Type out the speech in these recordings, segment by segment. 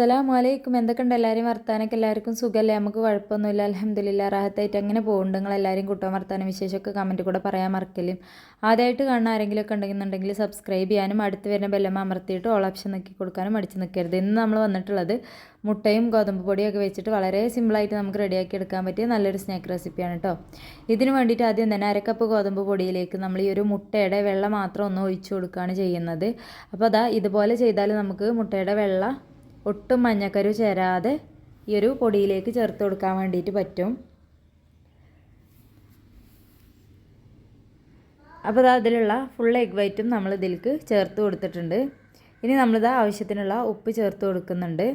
അസ്സലാമു അലൈക്കും എന്തൊക്കെയുണ്ട് എല്ലാവരും വർത്താനൊക്കെ? എല്ലാവർക്കും സുഖമല്ലേ നമുക്ക് കുഴപ്പമൊന്നുമില്ല. അലഹമ്മദില്ല റാഹത്തായിട്ട് അങ്ങനെ പോകുന്നുണ്ട് നിങ്ങൾ എല്ലാവരും കൂട്ടാൻ വർത്താനം വിശേഷമൊക്കെ കമന്റ് കൂടെ പറയാൻ മറക്കലും ആദ്യമായിട്ട് കാണുന്ന ആരെങ്കിലുമൊക്കെ ഉണ്ടെന്നുണ്ടെങ്കിൽ സബ്സ്ക്രൈബ് ചെയ്യാനും അടുത്ത് വരുന്ന ബെല്ലം അമർത്തിയിട്ട് ഓൾ ഓപ്ഷൻ നോക്കി കൊടുക്കാനും മടിച്ച് നിൽക്കരുത് ഇന്ന് നമ്മൾ വന്നിട്ടുള്ളത് മുട്ടയും ഗോതമ്പ് പൊടിയൊക്കെ വെച്ചിട്ട് വളരെ സിമ്പിളായിട്ട് നമുക്ക് റെഡിയാക്കി എടുക്കാൻ പറ്റിയ നല്ലൊരു സ്നാക്ക് റെസിപ്പിയാണ് കേട്ടോ ഇതിന് വേണ്ടിയിട്ട് ആദ്യം തന്നെ അരക്കപ്പ് ഗോതമ്പ് പൊടിയിലേക്ക് നമ്മൾ ഈ ഒരു മുട്ടയുടെ വെള്ളം മാത്രം ഒന്ന് ഒഴിച്ചു കൊടുക്കുകയാണ് ചെയ്യുന്നത്. അപ്പോൾ അതാ ഇതുപോലെ ചെയ്താൽ നമുക്ക് മുട്ടയുടെ വെള്ള ഒട്ടും മഞ്ഞക്കരു ചേരാതെ ഈ ഒരു പൊടിയിലേക്ക് ചേർത്ത് കൊടുക്കാൻ വേണ്ടിയിട്ട് പറ്റും. അപ്പോൾ അതിലുള്ള ഫുൾ എഗ് വൈറ്റും നമ്മൾ ഇതിലേക്ക് ചേർത്ത് കൊടുത്തിട്ടുണ്ട്. ഇനി നമ്മളിതാ ആവശ്യത്തിനുള്ള ഉപ്പ് ചേർത്ത് കൊടുക്കുന്നുണ്ട്.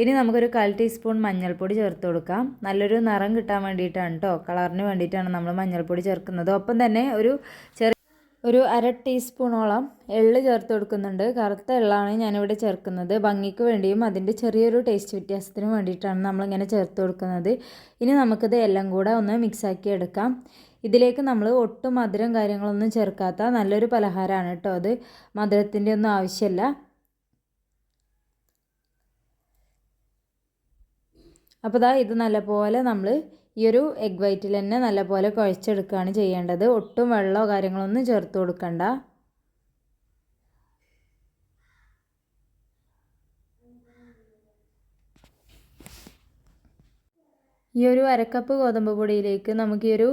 ഇനി നമുക്കൊരു കാൽ ടീസ്പൂൺ മഞ്ഞൾപ്പൊടി ചേർത്ത് കൊടുക്കാം. നല്ലൊരു നിറം കിട്ടാൻ വേണ്ടിയിട്ടാണ് കേട്ടോ കളറിന് വേണ്ടിയിട്ടാണ് നമ്മൾ മഞ്ഞൾപ്പൊടി ചേർക്കുന്നത്. ഒപ്പം തന്നെ ഒരു ചെറിയ ഒരു അര ടീസ്പൂണോളം എള്ള് ചേർത്ത് കൊടുക്കുന്നുണ്ട്. കറുത്ത എള്ളാണ് ഞാനിവിടെ ചേർക്കുന്നത്. ഭംഗിക്ക് വേണ്ടിയും അതിന്റെ ചെറിയൊരു ടേസ്റ്റ് വ്യത്യാസത്തിന് വേണ്ടിയിട്ടാണ് നമ്മളിങ്ങനെ ചേർത്ത് കൊടുക്കുന്നത്. ഇനി നമുക്കിത് എല്ലാം കൂടെ ഒന്ന് മിക്സാക്കി എടുക്കാം. ഇതിലേക്ക് നമ്മൾ ഒട്ടും മധുരം കാര്യങ്ങളൊന്നും ചേർക്കാത്ത നല്ലൊരു പലഹാരമാണ് കേട്ടോ അത്. മധുരത്തിന്റെ ഒന്നും ആവശ്യമില്ല. അപ്പോൾ ദാ ഇത് നല്ലപോലെ നമ്മൾ ഈ ഒരു എഗ് വൈറ്റിൽ തന്നെ നല്ലപോലെ കുഴച്ചെടുക്കുകയാണ് ചെയ്യേണ്ടത്. ഒട്ടും വെള്ളമോ കാര്യങ്ങളൊന്നും ചേർത്ത് കൊടുക്കണ്ട. ഈ ഒരു അരക്കപ്പ് ഗോതമ്പ് പൊടിയിലേക്ക് നമുക്ക് ഈ ഒരു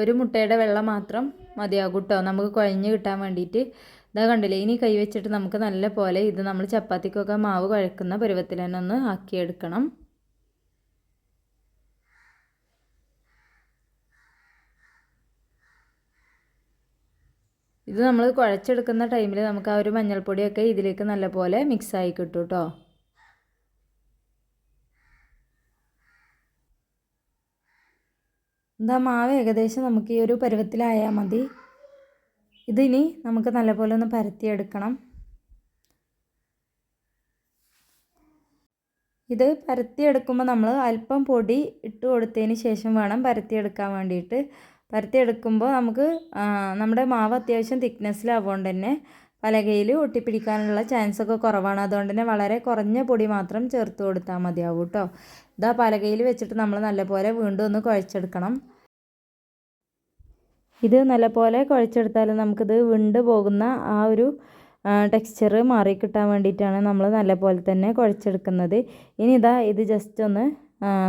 ഒരു മുട്ടയുടെ വെള്ളം മാത്രം മതിയാകും കേട്ടോ നമുക്ക് കുഴഞ്ഞ് കിട്ടാൻ വേണ്ടിയിട്ട്. ഇതാ കണ്ടില്ലേ ഇനി കൈവച്ചിട്ട് നമുക്ക് നല്ല പോലെ ഇത് നമ്മൾ ചപ്പാത്തിക്കൊക്കെ മാവ് കുഴക്കുന്ന പരുവത്തിൽ തന്നെ ഒന്ന് ആക്കിയെടുക്കണം. ഇത് നമ്മൾ കുഴച്ചെടുക്കുന്ന ടൈമിൽ നമുക്ക് ആ ഒരു മഞ്ഞൾപ്പൊടിയൊക്കെ ഇതിലേക്ക് നല്ലപോലെ മിക്സായി കിട്ടും കേട്ടോ എന്താ മാവ് ഏകദേശം നമുക്ക് ഈ ഒരു പരുവത്തിലായാൽ മതി. ഇതിനി നമുക്ക് നല്ലപോലെ ഒന്ന് പരത്തിയെടുക്കണം. ഇത് പരത്തിയെടുക്കുമ്പോൾ നമ്മൾ അല്പം പൊടി ഇട്ട് കൊടുത്തതിന് ശേഷം വേണം പരത്തിയെടുക്കാൻ വേണ്ടിയിട്ട്. പരത്തിയെടുക്കുമ്പോൾ നമുക്ക് നമ്മുടെ മാവ് അത്യാവശ്യം തിക്നെസ്സിലാവുകൊണ്ട് തന്നെ പലകയിൽ ഒട്ടിപ്പിടിക്കാനുള്ള ചാൻസ് ഒക്കെ കുറവാണ്. അതുകൊണ്ട് തന്നെ വളരെ കുറഞ്ഞ പൊടി മാത്രം ചേർത്ത് കൊടുത്താൽ മതിയാവും കേട്ടോ. ഇതാ പലകയിൽ വെച്ചിട്ട് നമ്മൾ നല്ലപോലെ വീണ്ടും ഒന്ന് കുഴച്ചെടുക്കണം. ഇത് നല്ലപോലെ കുഴച്ചെടുത്താൽ നമുക്കിത് വിണ്ട് പോകുന്ന ആ ഒരു ടെക്സ്ചർ മാറി കിട്ടാൻ വേണ്ടിയിട്ടാണ് നമ്മൾ നല്ലപോലെ തന്നെ കുഴച്ചെടുക്കുന്നത്. ഇനി ഇതാ ഇത് ജസ്റ്റ് ഒന്ന്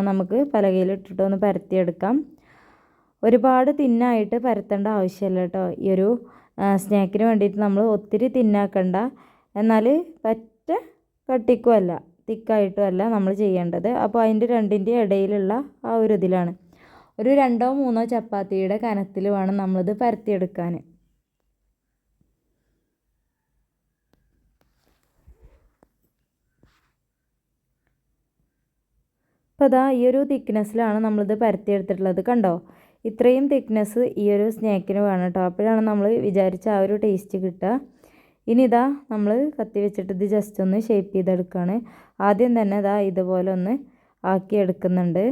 നമുക്ക് പലകയിൽ ഇട്ടിട്ട് ഒന്ന് പരത്തിയെടുക്കാം. ഒരുപാട് തിന്നായിട്ട് പരത്തേണ്ട ആവശ്യമില്ല കേട്ടോ. ഈ ഒരു സ്നാക്കിന് വേണ്ടിയിട്ട് നമ്മൾ ഒത്തിരി തിന്നാക്കണ്ട. എന്നാൽ പറ്റ കട്ടിക്കുമല്ല തിക്കായിട്ടും അല്ല നമ്മൾ ചെയ്യേണ്ടത്. അപ്പോൾ അതിന്റെ രണ്ടിന്റെ ഇടയിലുള്ള ആ ഒരു ഇതിലാണ്. ഒരു രണ്ടോ മൂന്നോ ചപ്പാത്തിയുടെ കനത്തിൽ വേണം നമ്മളിത് പരത്തിയെടുക്കാൻ. അപ്പോൾ അതാ ഈ ഒരു തിക്നെസ്സിലാണ് നമ്മളിത് പരത്തിയെടുത്തിട്ടുള്ളത്. കണ്ടോ? ഇത്രയും തിക്നെസ് ഈ ഒരു സ്നാക്കിന് വേണം കേട്ടോ. അപ്പോഴാണ് നമ്മൾ വിചാരിച്ച ആ ഒരു ടേസ്റ്റ് കിട്ടുക. ഇനി ഇതാ നമ്മൾ കത്തി വെച്ചിട്ട് ഇത് ജസ്റ്റ് ഒന്ന് ഷേപ്പ് ചെയ്തെടുക്കുകയാണ് ആദ്യം തന്നെ ഇതാ ഇതുപോലെ ഒന്ന് ആക്കി എടുക്കുന്നുണ്ട്.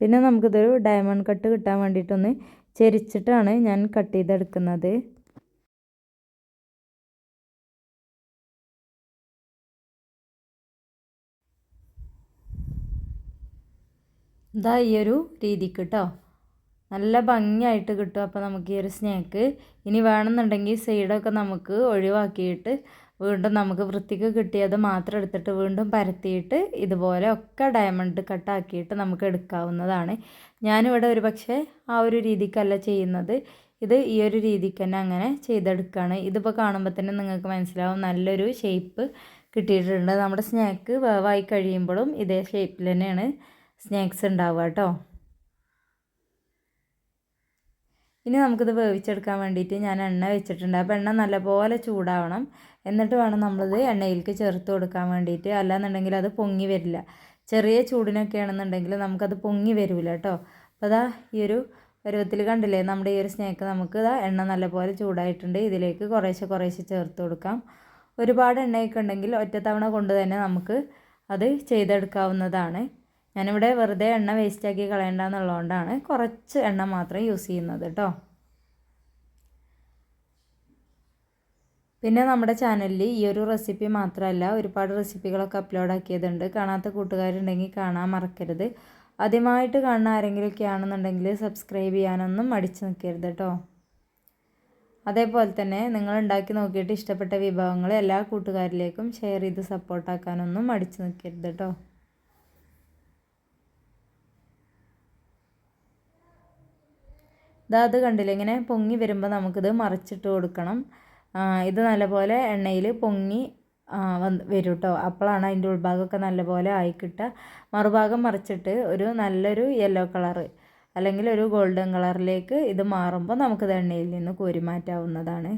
പിന്നെ നമുക്കിതൊരു ഡയമണ്ട് കട്ട് കിട്ടാൻ വേണ്ടിയിട്ടൊന്ന് ചെരിച്ചിട്ടാണ് ഞാൻ കട്ട് ചെയ്തെടുക്കുന്നത്. ഇതാ ഈ ഒരു രീതിക്ക് കേട്ടോ നല്ല ഭംഗിയായിട്ട് കിട്ടും അപ്പോൾ നമുക്ക് ഈ ഒരു സ്നാക്ക് ഇനി വേണമെന്നുണ്ടെങ്കിൽ സൈഡൊക്കെ നമുക്ക് ഒഴിവാക്കിയിട്ട് വീണ്ടും നമുക്ക് വൃത്തിക്ക് കിട്ടിയത് മാത്രം എടുത്തിട്ട് വീണ്ടും പരത്തിയിട്ട് ഇതുപോലെ ഒക്കെ ഡയമണ്ട് കട്ടാക്കിയിട്ട് നമുക്ക് എടുക്കാവുന്നതാണ്. ഞാനിവിടെ ഒരു പക്ഷേ ആ ഒരു രീതിക്കല്ല ചെയ്യുന്നത്. ഇത് ഈ ഒരു രീതിക്ക് തന്നെ അങ്ങനെ ചെയ്തെടുക്കുകയാണ് ഇതിപ്പോൾ കാണുമ്പോൾ തന്നെ നിങ്ങൾക്ക് മനസ്സിലാവും നല്ലൊരു ഷേപ്പ് കിട്ടിയിട്ടുണ്ട്. നമ്മുടെ സ്നാക്ക് വേവായി കഴിയുമ്പോഴും ഇതേ ഷേപ്പിൽ തന്നെയാണ്. സ്നാക്സ് ഉണ്ടാവുക കേട്ടോ. ഇനി നമുക്കിത് വേവിച്ചെടുക്കാൻ വേണ്ടിയിട്ട് ഞാൻ എണ്ണ വെച്ചിട്ടുണ്ട്. അപ്പോൾ എണ്ണ നല്ലപോലെ ചൂടാവണം. എന്നിട്ട് വേണം നമ്മളിത് എണ്ണയിലേക്ക് ചേർത്ത് കൊടുക്കാൻ വേണ്ടിയിട്ട്. അല്ലാന്നുണ്ടെങ്കിൽ അത് പൊങ്ങി വരില്ല. ചെറിയ ചൂടിനൊക്കെ ആണെന്നുണ്ടെങ്കിൽ നമുക്കത് പൊങ്ങി വരില്ല കേട്ടോ. അപ്പോൾ അതാ ഈ ഒരു പരുവത്തിൽ കണ്ടില്ലേ? നമ്മുടെ ഈ ഒരു സ്നേക്ക് നമുക്ക് ഇതാ എണ്ണ നല്ലപോലെ ചൂടായിട്ടുണ്ട്. ഇതിലേക്ക് കുറേശ്ശെ കുറേശ്ശെ ചേർത്ത് കൊടുക്കാം. ഒരുപാട് എണ്ണയൊക്കെ ഉണ്ടെങ്കിൽ ഒറ്റത്തവണ കൊണ്ട് തന്നെ നമുക്ക് അത് ചെയ്തെടുക്കാവുന്നതാണ്. ഞാനിവിടെ വെറുതെ എണ്ണ വേസ്റ്റാക്കി കളയണ്ടെന്നുള്ളതുകൊണ്ടാണ് കുറച്ച് എണ്ണ മാത്രം യൂസ് ചെയ്യുന്നത് കേട്ടോ പിന്നെ നമ്മുടെ ചാനലിൽ ഈ ഒരു റെസിപ്പി മാത്രമല്ല ഒരുപാട് റെസിപ്പികളൊക്കെ അപ്ലോഡ് ആക്കിയതുണ്ട്. കാണാത്ത കൂട്ടുകാരുണ്ടെങ്കിൽ കാണാൻ മറക്കരുത്. ആദ്യമായിട്ട് കാണുന്ന ആരെങ്കിലുമൊക്കെ ആണെന്നുണ്ടെങ്കിൽ സബ്സ്ക്രൈബ് ചെയ്യാനൊന്നും മടിച്ച് നിൽക്കരുത് കേട്ടോ അതേപോലെ തന്നെ നിങ്ങൾ ഉണ്ടാക്കി നോക്കിയിട്ട് ഇഷ്ടപ്പെട്ട വിഭവങ്ങൾ എല്ലാ കൂട്ടുകാരിലേക്കും ഷെയർ ചെയ്ത് സപ്പോർട്ടാക്കാനൊന്നും മടിച്ച് നിൽക്കരുത് കേട്ടോ ഇതാ അത് കണ്ടില്ല? ഇങ്ങനെ പൊങ്ങി വരുമ്പോൾ നമുക്കിത് മറിച്ചിട്ട് കൊടുക്കണം. ഇത് നല്ലപോലെ എണ്ണയിൽ പൊങ്ങി വന്ന് വരും കേട്ടോ അപ്പോഴാണ് അതിന്റെ ഉൾഭാഗമൊക്കെ നല്ലപോലെ ആയി കിട്ടുക മറുഭാഗം മറിച്ചിട്ട് ഒരു നല്ലൊരു യെല്ലോ കളറ് അല്ലെങ്കിൽ ഒരു ഗോൾഡൻ കളറിലേക്ക് ഇത് മാറുമ്പോൾ നമുക്കിത് എണ്ണയിൽ നിന്ന് കോരി മാറ്റാവുന്നതാണ്.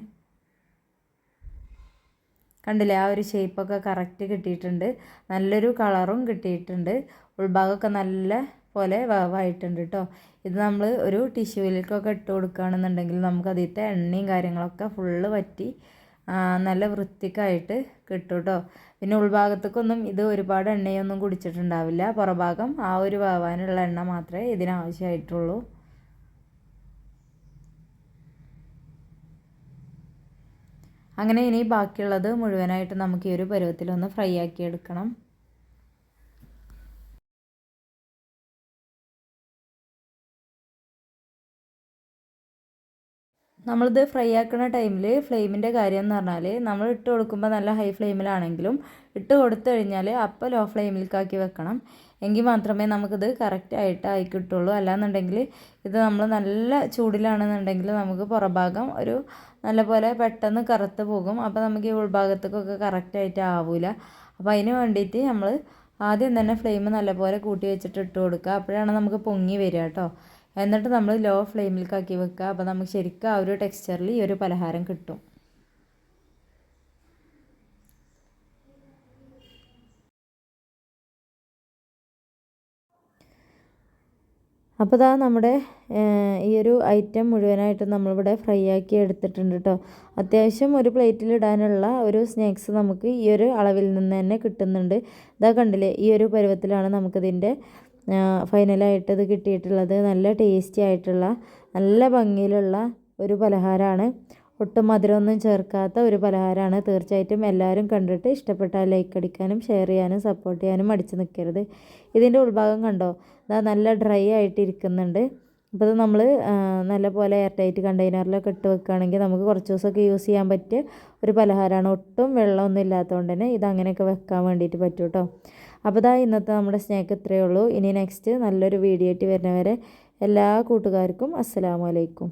കണ്ടില്ലേ? ആ ഒരു ഷേപ്പൊക്കെ കറക്റ്റ് കിട്ടിയിട്ടുണ്ട്. നല്ലൊരു കളറും കിട്ടിയിട്ടുണ്ട്. ഉൾഭാഗമൊക്കെ നല്ല പോലെ വേവായിട്ടുണ്ട് കേട്ടോ ഇത് നമ്മൾ ഒരു ടിഷ്യൂവിലേക്കൊക്കെ ഇട്ട് കൊടുക്കുകയാണെന്നുണ്ടെങ്കിൽ നമുക്ക് അതിലത്തെ എണ്ണയും കാര്യങ്ങളൊക്കെ ഫുള്ള് പറ്റി നല്ല വൃത്തിക്കായിട്ട് കിട്ടും കേട്ടോ പിന്നെ ഉൾഭാഗത്തേക്കൊന്നും ഇത് ഒരുപാട് എണ്ണയൊന്നും കുടിച്ചിട്ടുണ്ടാവില്ല. പുറഭാഗം ആ ഒരു വേവാനുള്ള എണ്ണ മാത്രമേ ഇതിനാവശ്യമായിട്ടുള്ളൂ. അങ്ങനെ ഇനി ബാക്കിയുള്ളത് മുഴുവനായിട്ട് നമുക്ക് ഈ ഒരു പരുവത്തിലൊന്ന് ഫ്രൈ ആക്കി എടുക്കണം നമ്മളിത് ഫ്രൈ ആക്കുന്ന ടൈമിൽ ഫ്ലെയിമിന്റെ കാര്യം എന്ന് പറഞ്ഞാൽ നമ്മൾ ഇട്ട് കൊടുക്കുമ്പോൾ നല്ല ഹൈ ഫ്ലെയിമിലാണെങ്കിലും ഇട്ട് കൊടുത്തു കഴിഞ്ഞാൽ അപ്പോൾ ലോ ഫ്ലെയിമിലേക്കാക്കി വെക്കണം. എങ്കിൽ മാത്രമേ നമുക്കിത് കറക്റ്റായിട്ട് ആയി കിട്ടുള്ളൂ അല്ലാന്നുണ്ടെങ്കിൽ ഇത് നമ്മൾ നല്ല ചൂടിലാണെന്നുണ്ടെങ്കിൽ നമുക്ക് പുറഭാഗം ഒരു നല്ലപോലെ പെട്ടെന്ന് കറുത്ത് പോകും. അപ്പോൾ നമുക്ക് ഈ ഉൾഭാഗത്തേക്കൊക്കെ കറക്റ്റായിട്ട് ആവില്ല അപ്പോൾ അതിന് വേണ്ടിയിട്ട് നമ്മൾ ആദ്യം തന്നെ ഫ്ലെയിം നല്ലപോലെ കൂട്ടി വെച്ചിട്ട് ഇട്ട് കൊടുക്കുക. അപ്പോഴാണ് നമുക്ക് പൊങ്ങി വരിക കേട്ടോ. എന്നിട്ട് നമ്മൾ ലോ ഫ്ലെയിമിലേക്കാക്കി വെക്കുക. അപ്പോൾ നമുക്ക് ശരിക്കും ആ ഒരു ടെക്സ്ചറിൽ ഈ ഒരു പലഹാരം കിട്ടും. അപ്പോൾ ഇതാ നമ്മുടെ ഈ ഒരു ഐറ്റം മുഴുവനായിട്ട് നമ്മളിവിടെ ഫ്രൈ ആക്കി എടുത്തിട്ടുണ്ട് കേട്ടോ അത്യാവശ്യം ഒരു പ്ലേറ്റിൽ ഇടാനുള്ള ഒരു സ്നാക്സ് നമുക്ക് ഈ ഒരു അളവിൽ നിന്ന് തന്നെ കിട്ടുന്നുണ്ട്. ഇതാ കണ്ടില്ലേ ഈ ഒരു പരുവത്തിലാണ് നമുക്കിതിന്റെ ഫൈനലായിട്ട് ഇത് കിട്ടിയിട്ടുള്ളത് നല്ല ടേസ്റ്റി ആയിട്ടുള്ള നല്ല ഭംഗിയിലുള്ള ഒരു പലഹാരമാണ്. ഒട്ടും മധുരമൊന്നും ചേർക്കാത്ത ഒരു പലഹാരമാണ്. തീർച്ചയായിട്ടും എല്ലാവരും കണ്ടിട്ട് ഇഷ്ടപ്പെട്ടാൽ ലൈക്ക് അടിക്കാനും ഷെയർ ചെയ്യാനും സപ്പോർട്ട് ചെയ്യാനും മടിച്ച് നിൽക്കരുത് ഇതിന്റെ ഉൾഭാഗം കണ്ടോ? ഇതാ നല്ല ഡ്രൈ ആയിട്ട് ഇരിക്കുന്നുണ്ട് അപ്പോൾ ഇത് നമ്മൾ നല്ലപോലെ എയർ ടൈറ്റ് കണ്ടെയ്നറിലൊക്കെ ഇട്ട് വെക്കുകയാണെങ്കിൽ നമുക്ക് കുറച്ച് ദിവസമൊക്കെ യൂസ് ചെയ്യാൻ പറ്റിയ ഒരു പലഹാരമാണ് ഒട്ടും വെള്ളമൊന്നും ഇല്ലാത്തതുകൊണ്ട് തന്നെ ഇത് അങ്ങനെയൊക്കെ വെക്കാൻ വേണ്ടിയിട്ട് പറ്റും കേട്ടോ അപ്പോൾ ഇതാ ഇന്നത്തെ നമ്മുടെ സ്നാക്ക് ഇത്രയേ ഉള്ളൂ. ഇനി നെക്സ്റ്റ് നല്ലൊരു വീഡിയോ ആയിട്ട് വരുന്നവരെ എല്ലാ കൂട്ടുകാർക്കും അസ്സലാമലൈക്കും